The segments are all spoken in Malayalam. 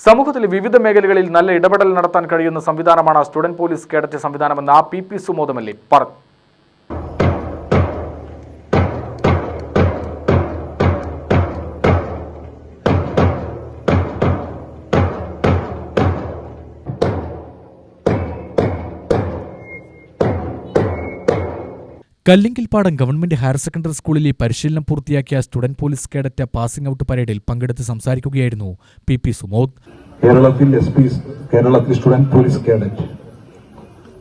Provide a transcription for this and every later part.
സമൂഹത്തിലെ വിവിധ മേഖലകളിൽ നല്ല ഇടപെടൽ നടത്താൻ കഴിയുന്ന സംവിധാനമാണ് സ്റ്റുഡന്റ് പോലീസ് കേഡറ്റ് സംവിധാനമെന്ന് ആ പി പി സുമോദമല്ലി പറഞ്ഞു. കല്ലിങ്കിൽപ്പാടം ഗവൺമെന്റ് ഹയർ സെക്കൻഡറി സ്കൂളിലെ പരിശീലനം പൂർത്തിയാക്കിയ student police cadet passing out പരേഡിൽ പങ്കെടുത്ത് സംസാരിക്കുകയായിരുന്നു പി പി സുമോദ്. കേരളത്തിൽ എസ് പി കേരളത്തിൽ സ്റ്റുഡന്റ് പോലീസ് കേഡറ്റ്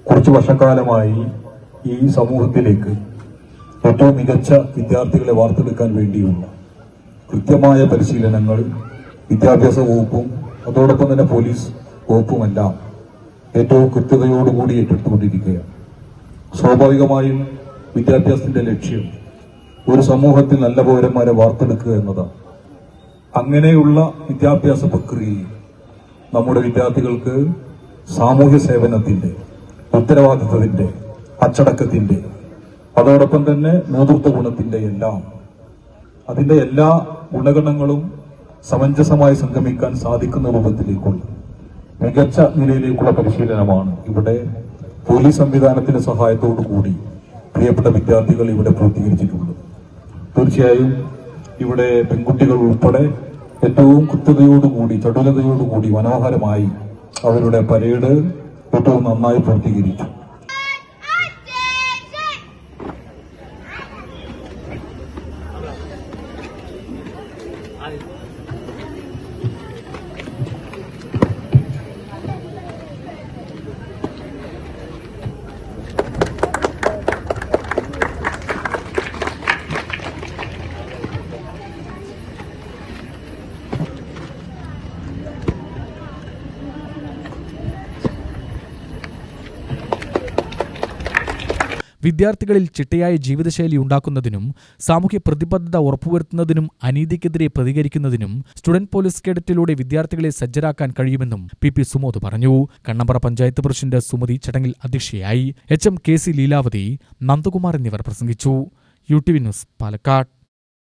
കുറച്ചു വർഷക്കാലമായി ഈ സമൂഹത്തിലേക്ക് ഏറ്റവും മികച്ച വിദ്യാർത്ഥികളെ വാർത്തെടുക്കാൻ വേണ്ടിയുള്ള കൃത്യമായ പരിശീലനങ്ങൾ വിദ്യാഭ്യാസ വകുപ്പും അതോടൊപ്പം തന്നെ പോലീസ് വകുപ്പുമെല്ലാം ഏറ്റവും കൃത്യതയോടുകൂടി ഏറ്റെടുത്തുകൊണ്ടിരിക്കുകയാണ്. സ്വാഭാവികമായും വിദ്യാഭ്യാസത്തിന്റെ ലക്ഷ്യം ഒരു സമൂഹത്തിൽ നല്ല പൗരന്മാരെ വാർത്തെടുക്കുക എന്നതാണ്. അങ്ങനെയുള്ള വിദ്യാഭ്യാസ പ്രക്രിയയിൽ നമ്മുടെ വിദ്യാർത്ഥികൾക്ക് സാമൂഹ്യ സേവനത്തിന്റെ ഉത്തരവാദിത്വത്തിന്റെ അച്ചടക്കത്തിന്റെ അതോടൊപ്പം തന്നെ നേതൃത്വ ഗുണത്തിന്റെ എല്ലാം അതിന്റെ എല്ലാ ഗുണഗണങ്ങളും സമഞ്ജസമായി സംഗമിക്കാൻ സാധിക്കുന്ന രൂപത്തിലേക്കുള്ള മികച്ച നിലയിലേക്കുള്ള പരിശീലനമാണ് ഇവിടെ പോലീസ് സംവിധാനത്തിന്റെ സഹായത്തോടു കൂടി പ്രിയപ്പെട്ട വിദ്യാർത്ഥികൾ ഇവിടെ പൂർത്തീകരിച്ചിട്ടുള്ളത് തീർച്ചയായും ഇവിടെ പെൺകുട്ടികൾ ഉൾപ്പെടെ ഏറ്റവും കൃത്യതയോടുകൂടി ചടുലതയോടുകൂടി മനോഹരമായി അവരുടെ പരേഡ് ഏറ്റവും നന്നായി പൂർത്തീകരിച്ചു. വിദ്യാർത്ഥികളിൽ ചിട്ടയായ ജീവിതശൈലി ഉണ്ടാക്കുന്നതിനും സാമൂഹ്യ പ്രതിബദ്ധത ഉറപ്പുവരുത്തുന്നതിനും അനീതിക്കെതിരെ പ്രതികരിക്കുന്നതിനും സ്റ്റുഡന്റ് പോലീസ് കേഡറ്റിലൂടെ വിദ്യാർത്ഥികളെ സജ്ജരാക്കാൻ കഴിയുമെന്നും പി പി സുമോദ് പറഞ്ഞു. കണ്ണമ്പറ പഞ്ചായത്ത് പ്രസിഡന്റ് സുമതി ചടങ്ങിൽ അധ്യക്ഷയായി H M K C Leelavathi Nandakumar എന്നിവർ പ്രസംഗിച്ചു. U T V news Palakkad.